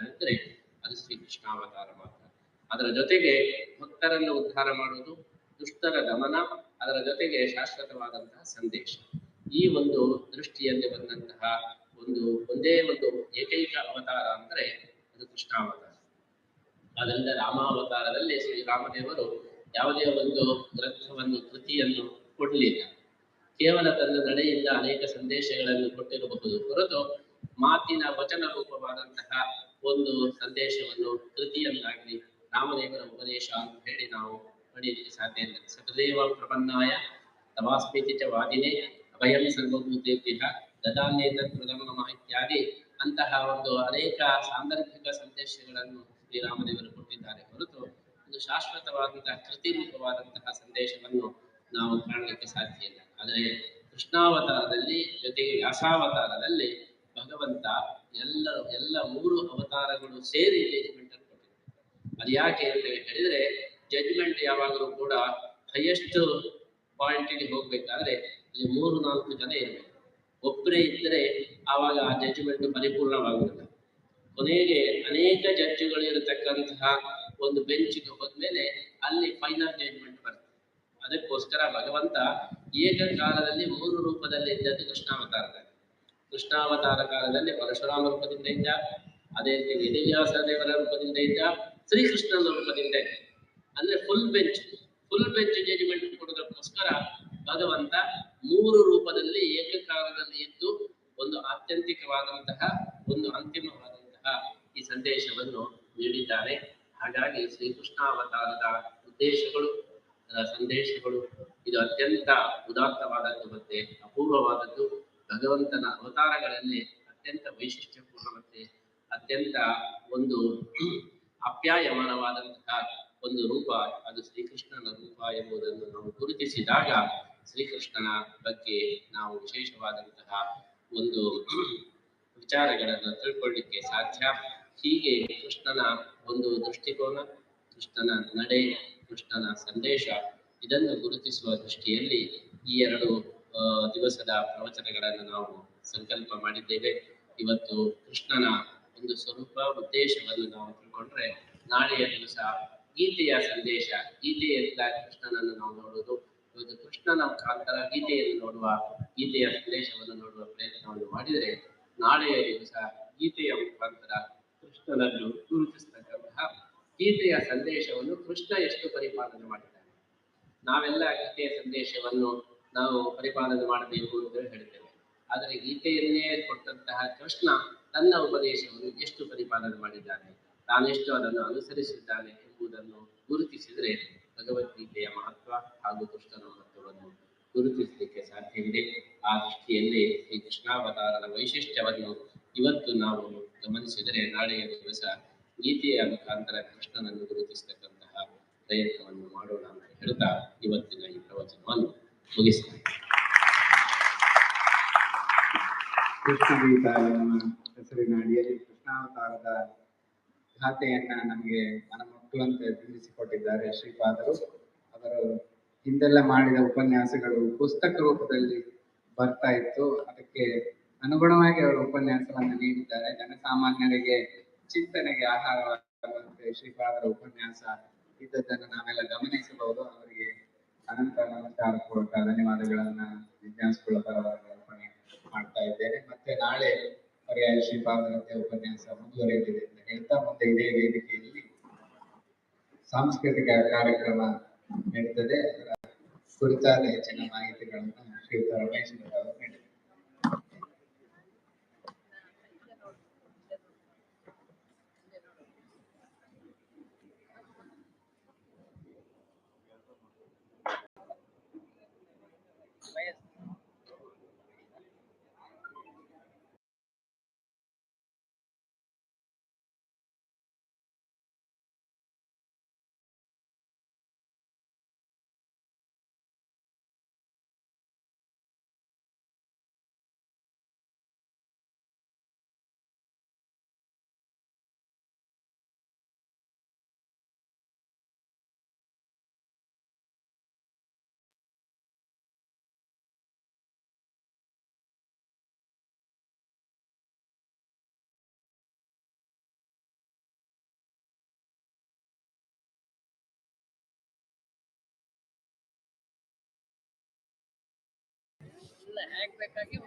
ಅಂದ್ರೆ ಅದು ಶ್ರೀಕೃಷ್ಣಾವತಾರ ಮಾತ್ರ. ಅದರ ಜೊತೆಗೆ ಭಕ್ತರನ್ನು ಉದ್ಧಾರ ಮಾಡುವುದು ದುಷ್ಟರ ಗಮನ, ಅದರ ಜೊತೆಗೆ ಶಾಶ್ವತವಾದಂತಹ ಸಂದೇಶ. ಈ ಒಂದು ದೃಷ್ಟಿಯಲ್ಲಿ ಬಂದಂತಹ ಒಂದು, ಒಂದೇ ಒಂದು ಏಕೈಕ ಅವತಾರ ಅಂದ್ರೆ ಅದು ಕೃಷ್ಣಾವತಾರ. ಅದರಿಂದ ರಾಮಾವತಾರದಲ್ಲಿ ಶ್ರೀರಾಮದೇವರು ಯಾವುದೇ ಒಂದು ಗ್ರಂಥವನ್ನು, ಕೃತಿಯನ್ನು ಕೊಡಲಿಲ್ಲ. ಕೇವಲ ತನ್ನ ನಡೆಯಿಂದ ಅನೇಕ ಸಂದೇಶಗಳನ್ನು ಕೊಟ್ಟಿರಬಹುದು ಹೊರತು ಮಾತಿನ ವಚನ ರೂಪವಾದಂತಹ ಒಂದು ಸಂದೇಶವನ್ನು ಕೃತಿಯನ್ನಾಗಲಿ ರಾಮದೇವರ ಉಪದೇಶ ಅಂತ ಹೇಳಿ ನಾವು ಪಡೆಯಲಿಕ್ಕೆ ಸಾಧ್ಯ ಇಲ್ಲ. ಸತದೇವ ಪ್ರಪನ್ನಾಯ ತವಾಸ್ಮಿತಿ ಚ ವಾದಿನೇ ಅಭಯಂ ಸರ್ವಭೂತೇಭ್ಯ ಪ್ರಥಮ ನಮಃ ಇತ್ಯಾದಿ ಅಂತಹ ಒಂದು ಅನೇಕ ಸಾಂದರ್ಭಿಕ ಸಂದೇಶಗಳನ್ನು ಶ್ರೀರಾಮದೇವರು ಕೊಟ್ಟಿದ್ದಾರೆ. ಹೊರತು ಒಂದು ಶಾಶ್ವತವಾದಂತಹ ಕೃತಿ ರೂಪವಾದಂತಹ ಸಂದೇಶವನ್ನು ನಾವು ಕಾಣಲಿಕ್ಕೆ ಸಾಧ್ಯ ಇಲ್ಲ. ಆದರೆ ಕೃಷ್ಣಾವತಾರದಲ್ಲಿ ಜೊತೆಗೆ ವ್ಯಾಸಾವತಾರದಲ್ಲಿ ಭಗವಂತ ಎಲ್ಲ ಎಲ್ಲ ಮೂರು ಅವತಾರಗಳು ಸೇರಿ ಜಜ್ಮೆಂಟ್ ಅನ್ನು ಕೊಟ್ಟಿದ್ದಾರೆ ಅದು ಯಾಕೆ ಅಂತ ಹೇಳಿದ್ರೆ ಜಜ್ಮೆಂಟ್ ಯಾವಾಗಲೂ ಕೂಡ ಹೈಯೆಸ್ಟ್ ಪಾಯಿಂಟಿಗೆ ಹೋಗ್ಬೇಕಾದ್ರೆ ಅಲ್ಲಿ ಮೂರು, ನಾಲ್ಕು ಜನ ಇರಬೇಕು. ಒಬ್ಬರೇ ಇದ್ದರೆ ಆವಾಗ ಆ ಜಡ್ಜ್ಮೆಂಟ್ ಪರಿಪೂರ್ಣವಾಗುವುದಿಲ್ಲ. ಕೊನೆಗೆ ಅನೇಕ ಜಡ್ಜ್ಗಳು ಇರತಕ್ಕಂತಹ ಒಂದು ಬೆಂಚ್ಗೆ ಹೋದ್ಮೇಲೆ ಅಲ್ಲಿ ಫೈನಲ್ ಜಡ್ಜ್ಮೆಂಟ್ ಬರ್ತದೆ. ಅದಕ್ಕೋಸ್ಕರ ಭಗವಂತ ಏಕಕಾಲದಲ್ಲಿ ಮೂರು ರೂಪದಲ್ಲಿ ಇದ್ದದ್ದು ಕೃಷ್ಣಾವತಾರದಲ್ಲಿ. ಕೃಷ್ಣಾವತಾರ ಕಾಲದಲ್ಲಿ ಪರಶುರಾಮ ರೂಪದಿಂದ ಇದ್ದ, ಅದೇ ರೀತಿ ವೇದವ್ಯಾಸ ದೇವರ ರೂಪದಿಂದ ಇದ್ದ, ಶ್ರೀಕೃಷ್ಣನ ರೂಪದಿಂದ ಇದ್ದ. ಅಂದ್ರೆ full bench full bench judgement ಕೊಡೋದಕ್ಕೋಸ್ಕರ ಭಗವಂತ ಮೂರು ರೂಪದಲ್ಲಿ ಏಕಕಾಲದಲ್ಲಿ ಇದ್ದು ಒಂದು ಆತ್ಯಂತಿಕವಾದಂತಹ, ಒಂದು ಅಂತಿಮವಾದಂತಹ ಈ ಸಂದೇಶವನ್ನು ನೀಡಿದ್ದಾರೆ. ಹಾಗಾಗಿ ಶ್ರೀಕೃಷ್ಣಾವತಾರದ ಉದ್ದೇಶಗಳು ಸಂದೇಶಗಳು, ಇದು ಅತ್ಯಂತ ಉದಾತ್ತವಾದದ್ದು ಮತ್ತೆ ಅಪೂರ್ವವಾದದ್ದು. ಭಗವಂತನ ಅವತಾರಗಳಲ್ಲಿ ಅತ್ಯಂತ ವೈಶಿಷ್ಟ್ಯಪೂರ್ಣ ಮತ್ತೆ ಅತ್ಯಂತ ಒಂದು ಅಪ್ಯಾಯಮಾನವಾದಂತಹ ಒಂದು ರೂಪ ಅದು ಶ್ರೀಕೃಷ್ಣನ ರೂಪ ಎಂಬುದನ್ನು ನಾವು ಗುರುತಿಸಿದಾಗ ಶ್ರೀಕೃಷ್ಣನ ಬಗ್ಗೆ ನಾವು ವಿಶೇಷವಾದಂತಹ ಒಂದು ವಿಚಾರಗಳನ್ನು ತಿಳ್ಕೊಳ್ಳಿಕ್ಕೆ ಸಾಧ್ಯ. ಹೀಗೆ ಕೃಷ್ಣನ ಒಂದು ದೃಷ್ಟಿಕೋನ, ಕೃಷ್ಣನ ನಡೆ, ಕೃಷ್ಣನ ಸಂದೇಶ ಇದನ್ನು ಗುರುತಿಸುವ ದೃಷ್ಟಿಯಲ್ಲಿ ಈ ಎರಡು ದಿವಸದ ಪ್ರವಚನಗಳನ್ನು ನಾವು ಸಂಕಲ್ಪ ಮಾಡಿದ್ದೇವೆ. ಇವತ್ತು ಕೃಷ್ಣನ ಒಂದು ಸ್ವರೂಪ, ಉದ್ದೇಶವನ್ನು ನಾವು ತಿಳ್ಕೊಂಡ್ರೆ ನಾಳೆಯ ದಿವಸ ಗೀತೆಯ ಸಂದೇಶ ಗೀತೆಯಿಂದ ಕೃಷ್ಣನನ್ನು ನಾವು ನೋಡುವುದು. ಇವತ್ತು ಕೃಷ್ಣನ ಮುಖಾಂತರ ಗೀತೆಯನ್ನು ನೋಡುವ, ಗೀತೆಯ ಸಂದೇಶವನ್ನು ನೋಡುವ ಪ್ರಯತ್ನವನ್ನು ಮಾಡಿದರೆ ನಾಳೆಯ ದಿವಸ ಗೀತೆಯ ಮುಖಾಂತರ ಕೃಷ್ಣನನ್ನು ಗುರುತಿಸ್ತಕ್ಕಂತಹ ಗೀತೆಯ ಸಂದೇಶವನ್ನು ಕೃಷ್ಣ ಎಷ್ಟು ಪರಿಪಾಲನೆ ಮಾಡಿದ್ದಾನೆ? ನಾವೆಲ್ಲ ಗೀತೆಯ ಸಂದೇಶವನ್ನು ನಾವು ಪರಿಪಾಲನೆ ಮಾಡಬೇಕು ಅಂತ ಹೇಳ್ತೇವೆ. ಆದರೆ ಗೀತೆಯನ್ನೇ ಕೊಟ್ಟಂತಹ ಕೃಷ್ಣ ತನ್ನ ಉಪದೇಶವನ್ನು ಎಷ್ಟು ಪರಿಪಾಲನೆ ಮಾಡಿದ್ದಾನೆ? ತಾನೆಷ್ಟು ಅದನ್ನು ಅನುಸರಿಸಿದ್ದಾನೆ ಎಂಬುದನ್ನು ಗುರುತಿಸಿದರೆ ಭಗವದ್ಗೀತೆಯ ಮಹತ್ವ ಹಾಗೂ ಕೃಷ್ಣನ ಮಹತ್ವವನ್ನು ಗುರುತಿಸಲಿಕ್ಕೆ ಸಾಧ್ಯವಿದೆ. ಆ ದೃಷ್ಟಿಯಲ್ಲಿ ಈ ಕೃಷ್ಣಾವತಾರದ ವೈಶಿಷ್ಟ್ಯವನ್ನು ಇವತ್ತು ನಾವು ಗಮನಿಸಿದರೆ ನಾಳೆಯ ದಿವಸ ಗೀತೆಯ ಮುಖಾಂತರ ಕೃಷ್ಣನನ್ನು ಗುರುತಿಸತಕ್ಕಂತಹ ಪ್ರಯತ್ನವನ್ನು ಮಾಡೋಣ ಅಂತ ಹೇಳ್ತಾ ಇವತ್ತಿನ ಈ ಪ್ರವಚನವನ್ನು ಮುಗಿಸ್ತೇನೆ ಕೃಷ್ಣ ಗೀತ ಎನ್ನುವ ಹೆಸರಿನ ಅಡಿಯಲ್ಲಿ ಕೃಷ್ಣಾವತಾರದ ಗಾಥೆಯನ್ನ ನಮಗೆ ಮನಮುಟ್ಟುವಂತೆ ತಿಳಿಸಿಕೊಟ್ಟಿದ್ದಾರೆ ಶ್ರೀಪಾದರು. ಅವರು ಹಿಂದೆಲ್ಲ ಮಾಡಿದ ಉಪನ್ಯಾಸಗಳು ಪುಸ್ತಕ ರೂಪದಲ್ಲಿ ಬರ್ತಾ ಇತ್ತು. ಅದಕ್ಕೆ ಅನುಗುಣವಾಗಿ ಅವರು ಉಪನ್ಯಾಸವನ್ನು ನೀಡಿದ್ದಾರೆ. ಜನಸಾಮಾನ್ಯರಿಗೆ ಚಿಂತನೆಗೆ ಆಹಾರವಾಗುವಂತೆ ಶ್ರೀಪಾದರ ಉಪನ್ಯಾಸ ಇದ್ದದ್ದನ್ನು ನಾವೆಲ್ಲ ಗಮನಿಸಬಹುದು. ಅವರಿಗೆ ಅನಂತ ನಮಸ್ಕಾರ ಧನ್ಯವಾದಗಳನ್ನ ಜಿಜ್ಞಾಸುಗಳ ಪರವಾಗಿ ಅರ್ಪಣೆ ಮಾಡ್ತಾ ಇದ್ದೇನೆ. ಮತ್ತೆ ನಾಳೆ ಪರ್ಯಾಯ ಶ್ರೀಪಾದರಂತೆ ಉಪನ್ಯಾಸ ಮುಂದುವರೆಯಲಿದೆ ಅಂತ ಹೇಳ್ತಾ ಮುಂದೆ ಇದೇ ವೇದಿಕೆಯಲ್ಲಿ ಸಾಂಸ್ಕೃತಿಕ ಕಾರ್ಯಕ್ರಮ ನಡೀತದೆ. ಅದರ ಕುರಿತಾದ ಹೆಚ್ಚಿನ ಮಾಹಿತಿಗಳನ್ನು ಶ್ರೀಯುತ ರಮೇಶ್ ಅವರು ಎಲ್ಲ ಹ್ಯಾಕ್ ಬೇಕಾಗಿ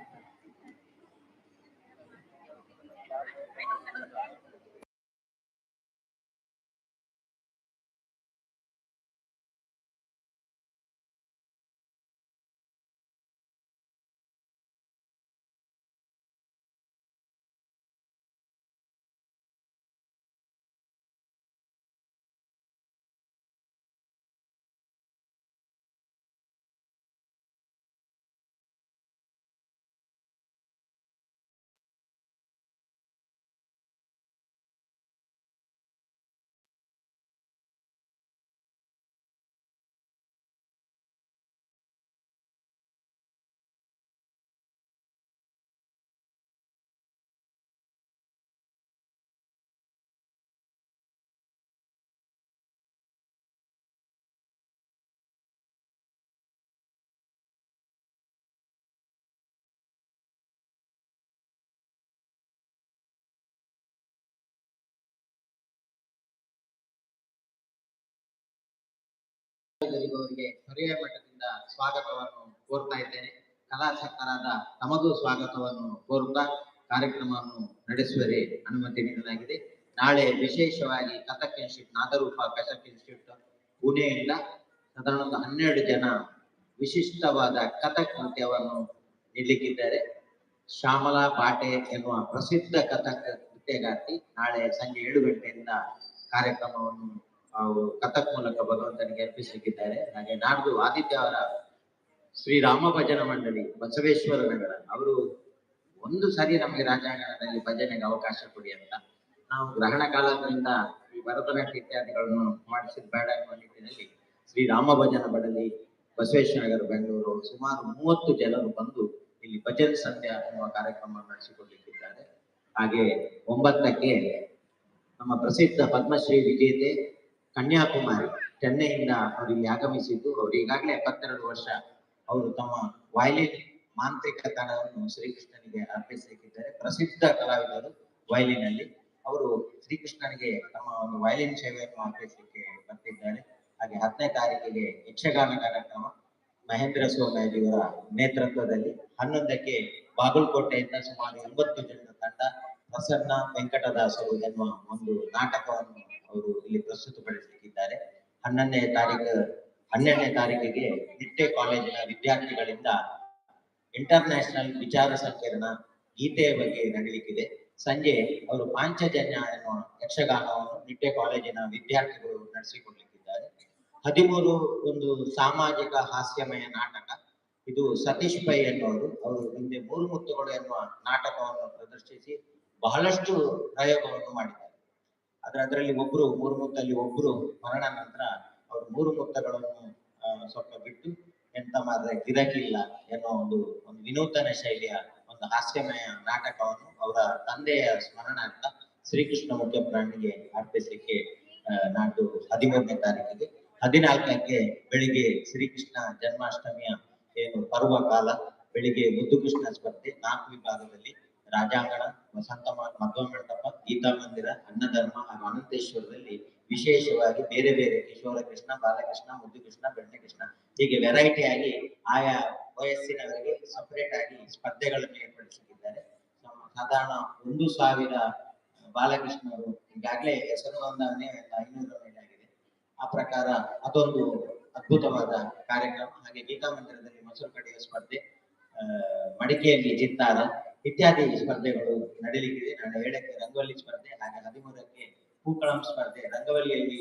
ಅವರಿಗೆ ಹೊರೆಯ ಮಠದಿಂದ ಸ್ವಾಗತವನ್ನು ಕೋರ್ತಾ ಇದ್ದೇನೆ. ಕಲಾಸಕ್ತರಾದ ತಮಗೂ ಸ್ವಾಗತವನ್ನು ಕೋರುತ್ತಾ ಕಾರ್ಯಕ್ರಮವನ್ನು ನಡೆಸುವರೆ ಅನುಮತಿ ನೀಡಲಾಗಿದೆ. ನಾಳೆ ವಿಶೇಷವಾಗಿ ಕಥಕ್ ಇನ್ಸ್ಟಿಟ್ಯೂಟ್, ನಾದರೂಪ ಕಥಕ್ ಇನ್ಸ್ಟಿಟ್ಯೂಟ್, ಪುಣೆಯಿಂದ ಸಾಧಾರಣ ಹನ್ನೆರಡು ಜನ ವಿಶಿಷ್ಟವಾದ ಕಥಕ್ ನೃತ್ಯವನ್ನು ನೀಡಲಿಕ್ಕಿದ್ದಾರೆ. ಶ್ಯಾಮಲಾ ಪಾಟೆ ಎನ್ನುವ ಪ್ರಸಿದ್ಧ ಕಥಕ್ ನೃತ್ಯಗಾರ್ತಿ ನಾಳೆ ಸಂಜೆ ಏಳು ಗಂಟೆಯಿಂದ ಕಾರ್ಯಕ್ರಮವನ್ನು ಅವರು ಕಥಕ್ ಮೂಲಕ ಭಗವಂತನಿಗೆ ಅರ್ಪಿಸಲಿಕ್ಕಿದ್ದಾರೆ. ಹಾಗೆ ನಾಡ್ದು ಆದಿತ್ಯ ಶ್ರೀ ರಾಮ ಭಜನ ಮಂಡಳಿ ಬಸವೇಶ್ವರ ನಗರ. ಅವರು ಒಂದು ಸಾರಿ ನಮಗೆ ರಾಜಾಂಗಣದಲ್ಲಿ ಭಜನೆಗೆ ಅವಕಾಶ ಕೊಡಿ ಅಂತ ನಾವು ಗ್ರಹಣ ಕಾಲದಿಂದ ಈ ಭರತನಾಟ್ಯ ಇತ್ಯಾದಿಗಳನ್ನು ಮಾಡಿಸಿದ ಬೇಡ ಎನ್ನುವ ನಿಟ್ಟಿನಲ್ಲಿ ಶ್ರೀ ರಾಮ ಭಜನ ಮಂಡಳಿ ಬಸವೇಶ್ವರ ನಗರ, ಬೆಂಗಳೂರು ಸುಮಾರು ಮೂವತ್ತು ಜನರು ಬಂದು ಇಲ್ಲಿ ಭಜನ್ ಸಂಧ್ಯಾ ಎನ್ನುವ ಕಾರ್ಯಕ್ರಮ ನಡೆಸಿಕೊಳ್ಳಲಿಕ್ಕಿದ್ದಾರೆ ಹಾಗೆ ಒಂಬತ್ತಕ್ಕೆ ನಮ್ಮ ಪ್ರಸಿದ್ಧ ಪದ್ಮಶ್ರೀ ವಿಜೇತೆ ಕನ್ಯಾಕುಮಾರಿ ಚೆನ್ನೈಯಿಂದ ಅವರು ಇಲ್ಲಿ ಆಗಮಿಸಿದ್ದು. ಅವರು ಈಗಾಗಲೇ ಎಪ್ಪತ್ತೆರಡು ವರ್ಷ ಅವರು ತಮ್ಮ ವಯಲಿನ್ ಮಾಂತ್ರಿಕತನವನ್ನು ಶ್ರೀಕೃಷ್ಣನಿಗೆ ಅರ್ಪಿಸಲಿಕ್ಕಿದ್ದಾರೆ. ಪ್ರಸಿದ್ಧ ಕಲಾವಿದರು ವಯಲಿನ್ ಅಲ್ಲಿ ಅವರು ಶ್ರೀಕೃಷ್ಣನಿಗೆ ತಮ್ಮ ಒಂದು ವಯಲಿನ್ ಸೇವೆಯನ್ನು ಅರ್ಪಿಸಲಿಕ್ಕೆ ಬರ್ತಿದ್ದಾರೆ. ಹಾಗೆ ಹತ್ತನೇ ತಾರೀಕಿಗೆ ಯಕ್ಷಗಾನ ಕಾರ್ಯಕ್ರಮ ಮಹೇಂದ್ರ ಸೋನಾಜಿಯವರ ನೇತೃತ್ವದಲ್ಲಿ ಹನ್ನೊಂದಕ್ಕೆ ಬಾಗಲಕೋಟೆಯಿಂದ ಸುಮಾರು ಎಂಬತ್ತು ಜನರ ತಂಡ ಪ್ರಸನ್ನ ವೆಂಕಟದಾಸರು ಎನ್ನುವ ಒಂದು ನಾಟಕವನ್ನು ಅವರು ಇಲ್ಲಿ ಪ್ರಸ್ತುತಪಡಿಸಲಿಕ್ಕಿದ್ದಾರೆ ಹನ್ನೊಂದನೇ ತಾರೀಕು ಹನ್ನೆರಡನೇ ತಾರೀಕಿಗೆ ನಿಟ್ಟೆ ಕಾಲೇಜಿನ ವಿದ್ಯಾರ್ಥಿಗಳಿಂದ ಇಂಟರ್ನ್ಯಾಷನಲ್ ವಿಚಾರ ಸಂಕಿರಣ ಗೀತೆಯ ಬಗ್ಗೆ ನಡೆಯಲಿಕ್ಕಿದೆ ಸಂಜೆ ಅವರು ಪಾಂಚಜನ್ಯ ಎನ್ನುವ ಯಕ್ಷಗಾನವನ್ನು ನಿಟ್ಟೆ ಕಾಲೇಜಿನ ವಿದ್ಯಾರ್ಥಿಗಳು ನಡೆಸಿಕೊಡ್ಲಿಕ್ಕಿದ್ದಾರೆ. ಹದಿಮೂರು ಒಂದು ಸಾಮಾಜಿಕ ಹಾಸ್ಯಮಯ ನಾಟಕ, ಇದು ಸತೀಶ್ ಪೈ ಎನ್ನುವರು. ಅವರು ಹಿಂದೆ ಮೂರು ಮುತ್ತುಗಳು ಎನ್ನುವ ನಾಟಕವನ್ನು ಪ್ರದರ್ಶಿಸಿ ಬಹಳಷ್ಟು ಪ್ರಯೋಗವನ್ನು ಮಾಡಿದ್ದಾರೆ. ಆದ್ರೆ ಅದರಲ್ಲಿ ಒಬ್ರು, ಮೂರು ಮುತ್ತಲ್ಲಿ ಒಬ್ರು ಮರಣ ನಂತರ ಅವ್ರು ಮೂರು ಮುತ್ತಗಳನ್ನು ಸ್ವಲ್ಪ ಬಿಟ್ಟು ಎಂತ ಮಾತ್ರ ಗಿರಕಿಲ್ಲ ಎನ್ನುವ ಒಂದು ಒಂದು ವಿನೂತನ ಶೈಲಿಯ ಒಂದು ಹಾಸ್ಯಮಯ ನಾಟಕವನ್ನು ಅವರ ತಂದೆಯ ಸ್ಮರಣಾರ್ಥ ಶ್ರೀಕೃಷ್ಣ ಮುಖ್ಯ ಪ್ರಾಣಿಗೆ ಅರ್ಪಿಸಲಿಕ್ಕೆ ನಾಡ್ದು ಹದಿಮೂರನೇ ತಾರೀಕಿಗೆ. ಹದಿನಾಲ್ಕಕ್ಕೆ ಬೆಳಿಗ್ಗೆ ಶ್ರೀಕೃಷ್ಣ ಜನ್ಮಾಷ್ಟಮಿಯ ಏನು ಪರ್ವ ಕಾಲ ಬೆಳಿಗ್ಗೆ ಮುದ್ದು ಕೃಷ್ಣ ಸ್ಪರ್ಧೆ, ನಾಲ್ಕು ವಿಭಾಗದಲ್ಲಿ ರಾಜಾಂಗಣ ವಸಂತ ಮಧ್ವ ಮಂಟಪ ಗೀತಾ ಮಂದಿರ ಅನ್ನಧರ್ಮ ಹಾಗೂ ಅನಂತೇಶ್ವರದಲ್ಲಿ ವಿಶೇಷವಾಗಿ ಬೇರೆ ಬೇರೆ ಕಿಶೋರ ಕೃಷ್ಣ ಬಾಲಕೃಷ್ಣ ಮುದ್ದು ಕೃಷ್ಣ ಬೆಣ್ಣೆ ಕೃಷ್ಣ ಹೀಗೆ ವೆರೈಟಿ ಆಗಿ ಆಯಾ ವಯಸ್ಸಿನವರಿಗೆ ಸಪರೇಟ್ ಆಗಿ ಸ್ಪರ್ಧೆಗಳನ್ನು ಏರ್ಪಡಿಸಿದ್ದಾರೆ. ಸಾಧಾರಣ ಒಂದು ಸಾವಿರ ಬಾಲಕೃಷ್ಣರು ಈಗಾಗಲೇ ಹೆಸರು ಒಂದನೇ ಐನೂರ ಮೇಲೆ ಆಗಿದೆ. ಆ ಪ್ರಕಾರ ಅದೊಂದು ಅದ್ಭುತವಾದ ಕಾರ್ಯಕ್ರಮ. ಹಾಗೆ ಗೀತಾ ಮಂದಿರದಲ್ಲಿ ಮೊಸರು ಕಡೆಯುವ ಸ್ಪರ್ಧೆ ಮಡಿಕೆಯಲ್ಲಿ ಚಿತ್ತಾರ ಇತ್ಯಾದಿ ಸ್ಪರ್ಧೆಗಳು ನಡೀಲಿಕ್ಕಿದೆ. ನಾಳೆ ಹೇಳಕ್ಕೆ ರಂಗೋಲಿ ಸ್ಪರ್ಧೆ, ಹಾಗೆ ಹದಿಮೂರಕ್ಕೆ ಹೂಕಳಂ ಸ್ಪರ್ಧೆ ರಂಗವಲ್ಲಿಯಲ್ಲಿ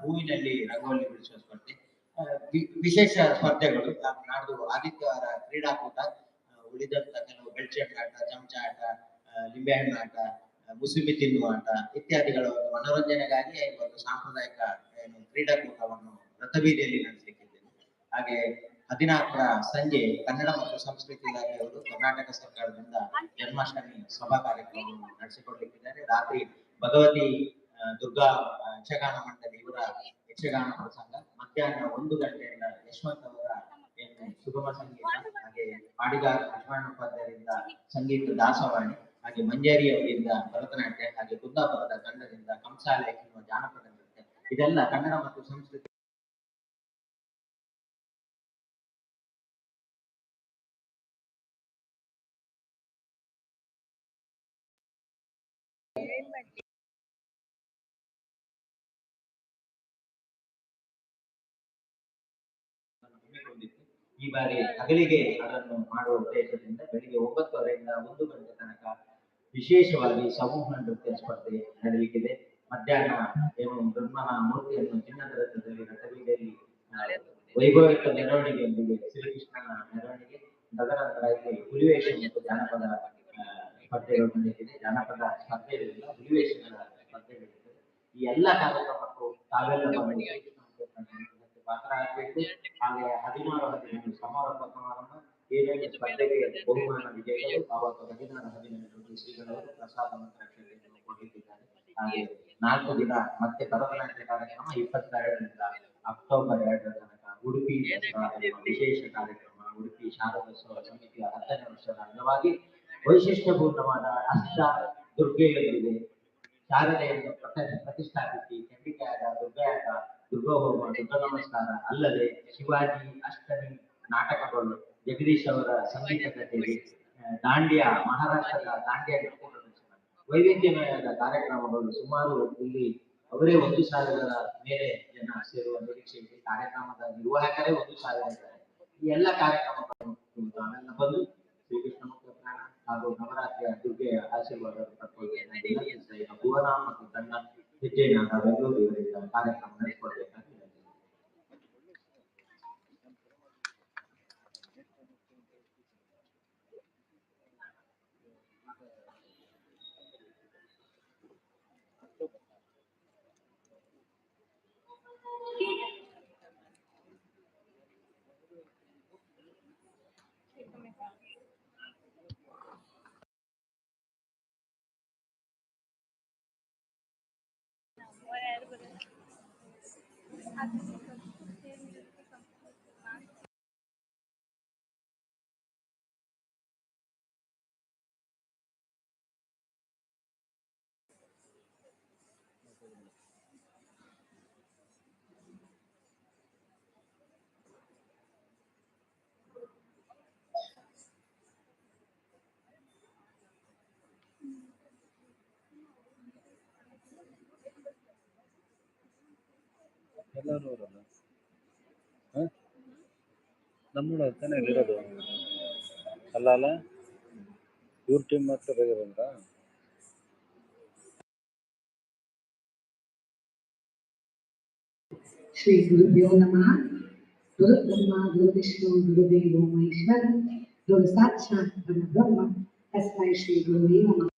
ಹೂವಿನಲ್ಲಿ ರಂಗೋಲಿ ಬಿಡಿಸುವ ಸ್ಪರ್ಧೆ ವಿಶೇಷ ಸ್ಪರ್ಧೆಗಳು ನಾಡ್ದು ಆದಿತ್ಯವಾರ ಕ್ರೀಡಾಕೂಟ ಉಳಿದಂತ ಕೆಲವು ಬೆಳ್ಚೆಟ್ ಆಟ, ಚಮಚ ಆಟ ಲಿಂಬೆಹಣ್ಣು ಆಟ ಮುಸುಬಿ ತಿನ್ನುವ ಆಟ ಇತ್ಯಾದಿಗಳ ಒಂದು ಮನೋರಂಜನೆಗಾಗಿ ಒಂದು ಸಾಂಪ್ರದಾಯಿಕ ಕ್ರೀಡಾಕೂಟವನ್ನು ರಥಬೀದಿಯಲ್ಲಿ ನಡೆಸಲಿಕ್ಕಿದ್ದೇನೆ. ಹಾಗೆ ಹದಿನಾಲ್ಕರ ಸಂಜೆ ಕನ್ನಡ ಮತ್ತು ಸಂಸ್ಕೃತಿ ಇಲಾಖೆಯವರು ಕರ್ನಾಟಕ ಸರ್ಕಾರದಿಂದ ಜನ್ಮಾಷ್ಟಮಿ ಸಭಾ ಕಾರ್ಯಕ್ರಮವನ್ನು ನಡೆಸಿಕೊಡ್ಲಿಕ್ಕಿದ್ದಾರೆ. ರಾತ್ರಿ ಭಗವತಿ ದುರ್ಗಾ ಯಕ್ಷಗಾನ ಮಂಡಳಿ ಇವರ ಯಕ್ಷಗಾನ ಪ್ರಸಂಗ, ಮಧ್ಯಾಹ್ನ ಒಂದು ಗಂಟೆಯಿಂದ ಯಶವಂತ ಅವರ ಸುಗಮ ಸಂಗೀತ, ಹಾಗೆ ಪಾಡಿಗಾರ ಲಕ್ಷ್ಮಣೋಪಾಧ್ಯಾಯರಿಂದ ಸಂಗೀತ ದಾಸವಾಣಿ, ಹಾಗೆ ಮಂಜೇರಿ ಅವರಿಂದ ಭರತನಾಟ್ಯ, ಹಾಗೆ ಕುಂದಾಪುರದ ತಂಡದಿಂದ ಕಂಸಾಲೆ ಎನ್ನುವ ಜಾನಪದ ನೃತ್ಯ, ಇದೆಲ್ಲ ಕನ್ನಡ ಮತ್ತು ಸಂಸ್ಕೃತಿ ಈ ಬಾರಿ ಹಗಲಿಗೆ ಅದನ್ನು ಮಾಡುವ ಉದ್ದೇಶದಿಂದ ಬೆಳಿಗ್ಗೆ ಒಂಬತ್ತುವರೆಯಿಂದ ಒಂದು ಗಂಟೆ ತನಕ ವಿಶೇಷವಾಗಿ ಸಮೂಹ ನೃತ್ಯ ಸ್ಪರ್ಧೆ ನಡೆಯಲಿಕ್ಕಿದೆ. ಮಧ್ಯಾಹ್ನ ಏನು ಬ್ರಹ್ಮನ ಮೂರ್ತಿಯನ್ನು ಚಿನ್ನದ ರಥದಲ್ಲಿ ರಥಬೀದಿಯಲ್ಲಿ ವೈಭವಿಕ ಮೆರವಣಿಗೆಯೊಂದಿಗೆ ಶ್ರೀಕೃಷ್ಣನ ಮೆರವಣಿಗೆ ತದನಂತರ ಇಲ್ಲಿ ಹುಲಿವೇಶ ಮತ್ತು ಜಾನಪದ ಸ್ಪರ್ಧೆಗಳು ನಡೆಯುತ್ತಿದೆ ಜಾನಪದ ಸ್ಪರ್ಧೆಗಳಿಲ್ಲ ಅಧಿವೇಶನಗಳ ಸ್ಪರ್ಧೆಗಳಿರ್ತದೆ ಈ ಎಲ್ಲ ಕಾರ್ಯಕ್ರಮಕ್ಕೂ ತಾವೆಲ್ಲ ಬಂದು ಪಾತ್ರ ಆಗಬೇಕು. ಹಾಗೆ ಹದಿನಾರು ಹದಿನೇಳು ಸಮಾರೋಪ ಸಮಾರಂಭ, ಏನೇನು ಸ್ಪರ್ಧೆಗೆ ಬಹುಮಾನ ವಿಜಯಗಳು ಆವತ್ತು ಹದಿನಾರು ಹದಿನೇಳು ಶ್ರೀಗಳವರು ಪ್ರಸಾದ ಮಂತ್ರಾಕ್ಷತೆಯನ್ನು ಕೊಟ್ಟಿದ್ದಾರೆ ಹಾಗೆ ನಾಲ್ಕು ದಿನ ಮತ್ತೆ ಭರತನಾಟ್ಯ ಕಾರ್ಯಕ್ರಮ ಇಪ್ಪತ್ತೆರಡರಿಂದ ಅಕ್ಟೋಬರ್ ಎರಡರ ತನಕ ಉಡುಪಿ ವಿಶೇಷ ಕಾರ್ಯಕ್ರಮ, ಉಡುಪಿ ಶಾರದೋತ್ಸವ ಸಮಿತಿಯ ಹತ್ತನೇ ವರ್ಷದ ಅಂಗವಾಗಿ ವೈಶಿಷ್ಟ್ಯಪೂರ್ಣವಾದ ಅಷ್ಟ ದುರ್ಗೆಯೊಂದಿಗೆ ಶಾರದೆಯನ್ನು ಪ್ರತಿ ಪ್ರತಿಷ್ಠಾಪಿಸಿ ಚಂಡಿಕೆಯಾದ ದುರ್ಗೆಯಾದ ದುರ್ಗೋಹೋಮ ದುರ್ಗ ನಮಸ್ಕಾರ ಅಲ್ಲದೆ ಶಿವಾಜಿ ಅಷ್ಟಮಿ ನಾಟಕಗಳು ಜಗದೀಶ್ ಅವರ ಸಂಗೀತ ಆ, ದಾಂಡ್ಯ ಮಹಾರಾಷ್ಟ್ರದ ದಾಂಡ್ಯ ವೈವಿಧ್ಯಮಯದ ಕಾರ್ಯಕ್ರಮಗಳು ಸುಮಾರು ಇಲ್ಲಿ ಅವರೇ ಒಂದು ಸಾವಿರದ ಮೇಲೆ ಜನ ಸೇರುವ ನಿರೀಕ್ಷೆ ಇದೆ ಕಾರ್ಯಕ್ರಮದ ನಿರ್ವಾಹಕರೇ ಒಂದು ಸಾವಿರ ಇದ್ದಾರೆ. ಈ ಎಲ್ಲ ಕಾರ್ಯಕ್ರಮಗಳನ್ನು ಬಂದು ಹೆಜ್ಜೆನಾದ ಬೆಂಗಳೂರು ಇವರಿಂದ ಕಾರ್ಯಕ್ರಮ ನಡೆಸಿಕೊಡ್ಬೇಕಾಗಿ ಎಲ್ಲರೂ ಅವರಲ್ಲ ನಮ್ಮೂರ ತಾನೇ ಇರೋದು ಅಲ್ಲ ಅಲ್ಲ ಇವ್ರ ಟೀಮ್ ಮಾತ್ರ ಬೇಗ ಬಂದ್ರಾ ಶ್ರೀ ಗುರುಭ್ಯೋ ನಮಃ ಗುರು ಬ್ರಹ್ಮ ಗುರು ವಿಷ್ಣು ಗುರುದೇವೋ ಮಹೇಶ್ವರ ಗುರು ಸಾಕ್ಷಾತ್ ಪರಬ್ರಹ್ಮ ತಸ್ಮೈ ಶ್ರೀ ಗುರುವೇ ನಮಃ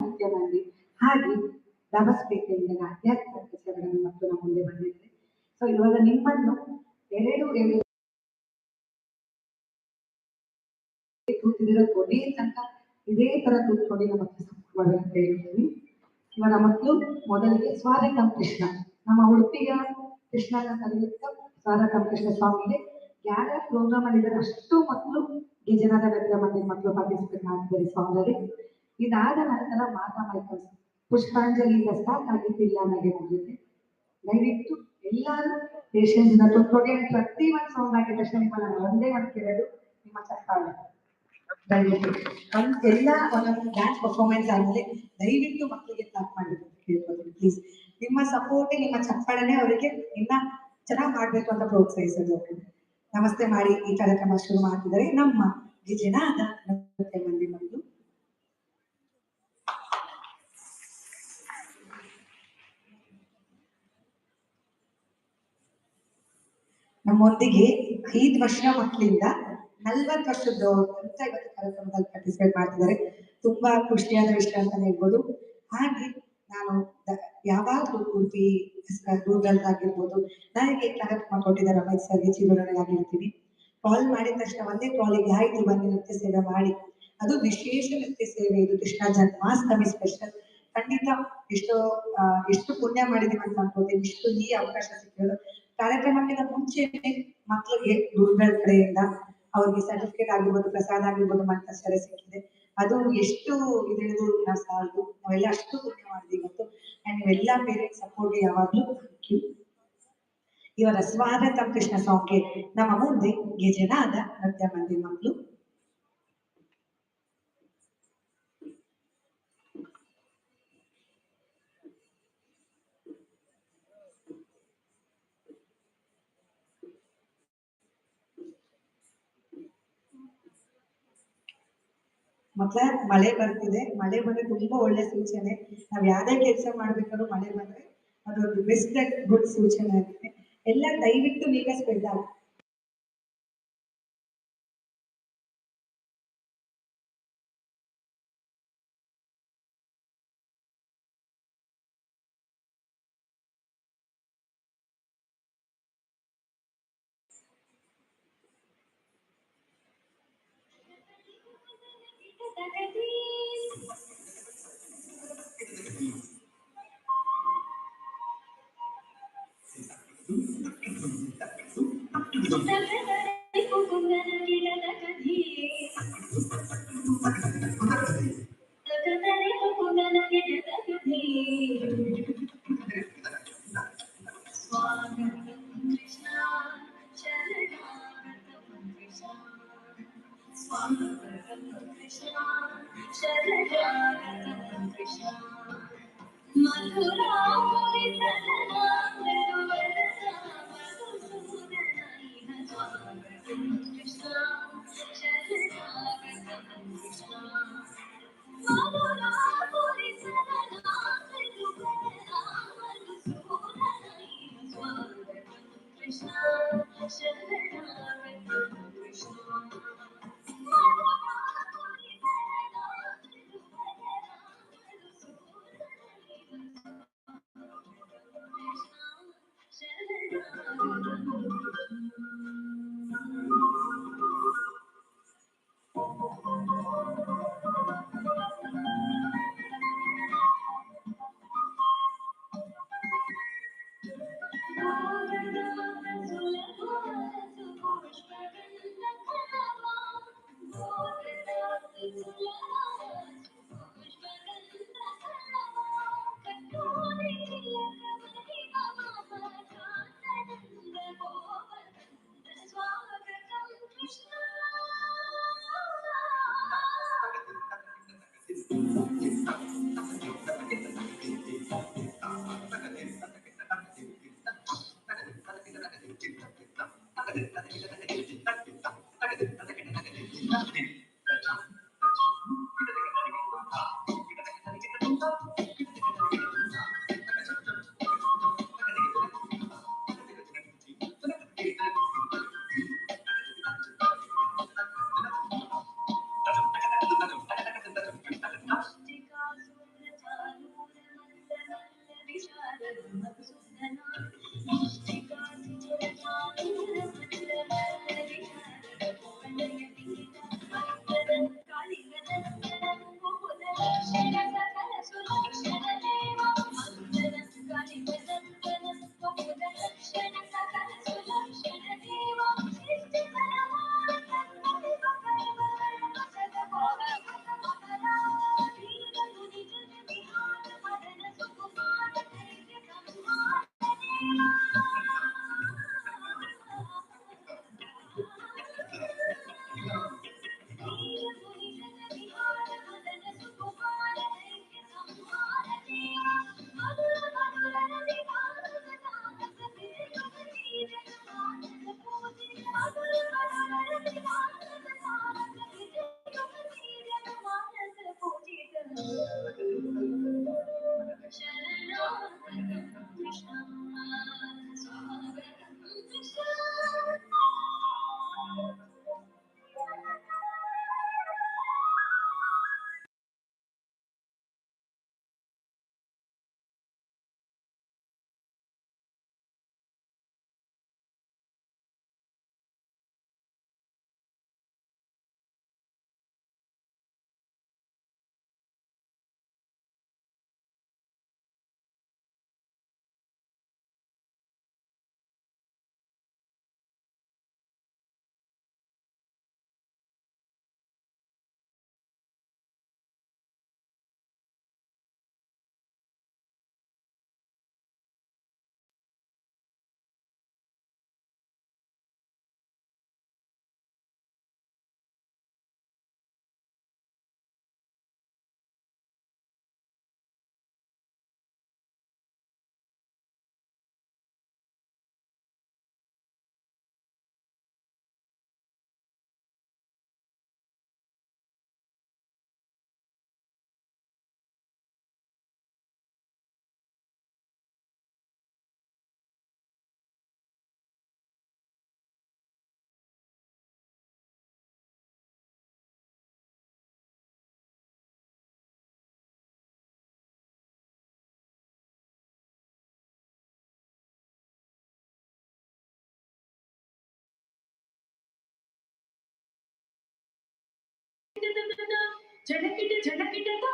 ಮುಖ್ಯವಾಗಿ ದಾಬಸ್ಪೇಟೆಯಿಂದ ಆಧ್ಯಾತ್ಮಿಕ ಮತ್ತು ನಮ್ಮ ಮುಂದೆ ಬಂದಿದ್ದೇವೆ ಸೊ ಇವಾಗ ನಿಮ್ಮನ್ನು ಎರಡು ಎರಡು ಕೂತಿದಿರೋ ಕೊಡಿ ತನಕ ಇದೇ ತರ ಕೂತ್ಕೊಂಡು ನಮ್ಮ ಮಾಡಿ ಅಂತ ಹೇಳ್ತೀನಿ ಇವಾಗ ಮಕ್ಕಳು ಮೊದಲಿಗೆ ಸ್ವಾಗತಂ ಕೃಷ್ಣ ನಮ್ಮ ಉಡುಪಿಯ ಕೃಷ್ಣನ ಕರೆಯುತ್ತ ಸ್ವಾಗತಂ ಕೃಷ್ಣ ಸ್ವಾಮಿಗೆ ಯಾರ ಪ್ರೋಗ್ರಾಮ್ ಅಲ್ಲಿ ಇದ್ದಾರೆ ಅಷ್ಟು ಮಕ್ಕಳು ಈ ಜನರ ಮಂದಿರ ಮಕ್ಕಳು ಪಾರ್ಟಿಸಿಪೇಟ್ ಮಾಡ್ತಿದ್ದಾರೆ ಸ್ವಾಮಿ ಇದಾದ ನಂತರ ಮಾತಾ ಮೈಕಲ್ಸ್ ಪುಷ್ಪಾಂಜಲಿಯಿಂದ ಇಲ್ಲ ಪಿಲ್ಲಾನಾಗೆ ಮುಗಿಯುತ್ತೆ ದಯವಿಟ್ಟು ಎಲ್ಲರೂ ಕೂತ್ಕೊಳ್ಳಿ and ಪ್ರತಿ ಒಂದು ಸೌಂಡ್ ಆಗಿ ತಕ್ಷಣ ಒಂದೇ ಒಂದು ಕೇಳೋದು ನಿಮ್ಮ ಚಪ್ಪಾಳೆ ದಯವಿಟ್ಟು ಎಲ್ಲ ಒಂದೊಂದು ಡ್ಯಾನ್ಸ್ ಪರ್ಫಾರ್ಮೆನ್ಸ್ ಆದ್ಮೇಲೆ ದಯವಿಟ್ಟು ಮಕ್ಕಳಿಗೆ ಕ್ಲಾಪ್ ಮಾಡಿದ್ರು ಕೇಳ್ಬೋದು ಪ್ಲೀಸ್ ನಿಮ್ಮ ಸಪೋರ್ಟ್ ನಿಮ್ಮ ಚಪ್ಪಾಳನೆ ಅವರಿಗೆ ಇನ್ನ ಚೆನ್ನಾಗಿ ಮಾಡ್ಬೇಕು ಅಂತ ಪ್ರೋತ್ಸಾಹಿಸೋದು ನಮಸ್ತೆ ಮಾಡಿ ಈ ಕಾರ್ಯಕ್ರಮ ಶುರು ಮಾಡ್ತಿದ್ದಾರೆ ನಮ್ಮ ನೃತ್ಯ ಮಂದಿ ನಮ್ಮೊಂದಿಗೆ ಐದು ವರ್ಷ ಮಕ್ಕಳಿಂದ ನಲ್ವತ್ತು ವರ್ಷದವರು ಅಂತ ಇವತ್ತು ಕಾರ್ಯಕ್ರಮದಲ್ಲಿ ಪಾರ್ಟಿಸಿಪೇಟ್ ಮಾಡ್ತಿದ್ದಾರೆ. ತುಂಬಾ ಖುಷಿಯಾದ ವಿಷಯ ಅಂತಾನೆ ಹೇಳ್ಬೋದು. ಹಾಗೆ ನಾನು ಯಾವಾಗಲೂ ಉಡುಪಿ ರೂರಲ್ ಆಗಿರ್ಬೋದು ನನಗೆ ಕಾರ್ಯಕ್ರಮ ಕೊಟ್ಟಿದ್ದಾರೆ ರಮೇಶ್ ಸರ್ಗೆ ಚಿಗುರನಾಗಿರ್ತೀನಿ ಕಾಲ್ ಮಾಡಿದ ತಕ್ಷಣ ಒಂದೇ ಕಾಲಿಗೆ ಆಯ್ತು ಬನ್ನಿ, ನೃತ್ಯ ಸೇವೆ ಮಾಡಿ. ಅದು ವಿಶೇಷ ನೃತ್ಯ ಸೇವೆ, ಇದು ಕೃಷ್ಣ ಜನ್ಮಾಷ್ಟಮಿ ಸ್ಪೆಷಲ್ ಖಂಡಿತ ಎಷ್ಟೋ ಎಷ್ಟು ಪುಣ್ಯ ಮಾಡಿದೀವಿ ಅಂತ ಅನ್ಕೋತೀನಿ. ಇಷ್ಟು ಈ ಅವಕಾಶ ಸಿಕ್ಕಿರೋದು ಕಾರ್ಯಕ್ರಮಕ್ಕಿಂತ ಮುಂಚೆನೆ ಮಕ್ಕಳಿಗೆ ರೂರಲ್ ಕಡೆಯಿಂದ ಅವ್ರಿಗೆ ಸರ್ಟಿಫಿಕೇಟ್ ಆಗಿರ್ಬೋದು, ಪ್ರಸಾದ ಆಗಿರ್ಬೋದು ಮಂತ್ರಾಕ್ಷರ ಸಿಕ್ಕಿದೆ. ಅದು ಎಷ್ಟು ಇದು ಸಾಲದು. ನಾವೆಲ್ಲ ಅಷ್ಟು ಪುಣ್ಯ ಮಾಡಿದ್ವಿ ಇವತ್ತು. ಅಂಡ್ ನೀವೆಲ್ಲ ಪೇರೆಂಟ್ಸ್ ಸಪೋರ್ಟ್ ಯಾವಾಗ್ಲೂ ಥ್ಯಾಂಕ್ ಯು ಇವರ ಸ್ವಾಗತ ಕೃಷ್ಣ ಸಾಂಗ್ಗೆ ನಮ್ಮ ಮುಂದೆ ಗೆಜನಾದ ನೃತ್ಯ ಮಂದಿ ಮಕ್ಕಳು. ಮಕ್ಳ, ಮಳೆ ಬರ್ತಿದೆ. ಮಳೆ ಬಂದ್ರೆ ತುಂಬಾ ಒಳ್ಳೆ ಸೂಚನೆ. ನಾವ್ ಯಾವ್ದೇ ಕೆಲಸ ಮಾಡ್ಬೇಕಾದ್ರು ಮಳೆ ಬಂದ್ರೆ ಅದೊಂದು ಬೆಸ್ಟ್ ಗುಡ್ ಸೂಚನೆ ಆಗಿದೆ. ಎಲ್ಲ ದಯವಿಟ್ಟು ನೀವೇ ಸ್ಪ್ರೆಡ್ ಆಗಿ tranquila, tranquila. జడకిట జడకిటత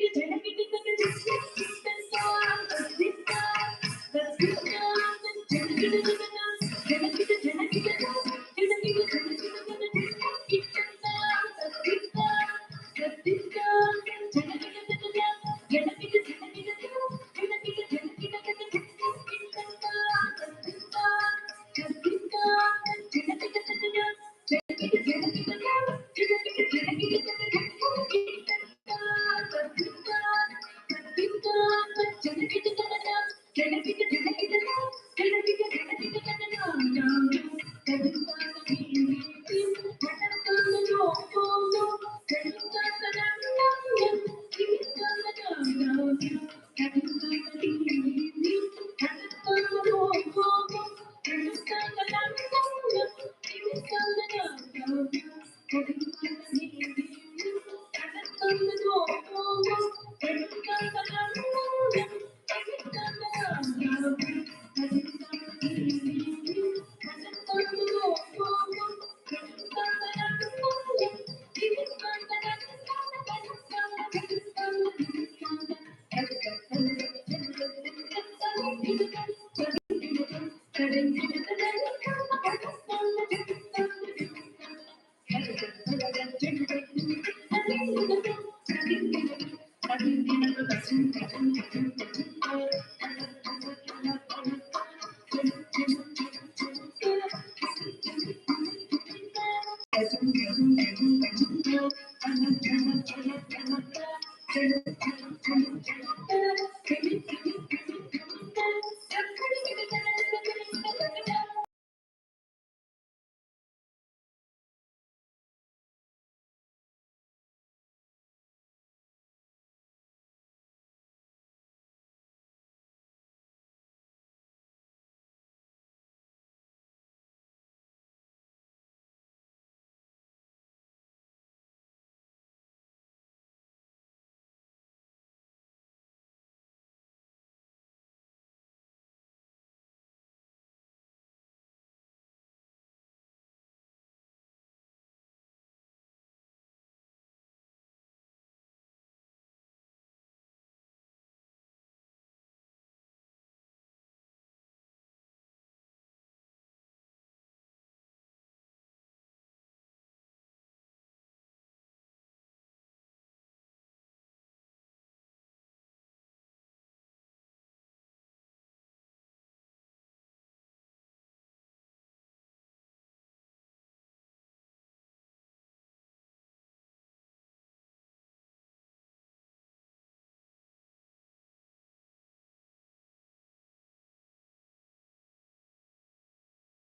ಇಲ್ಲಿ ಬೆನಿಫಿಟ್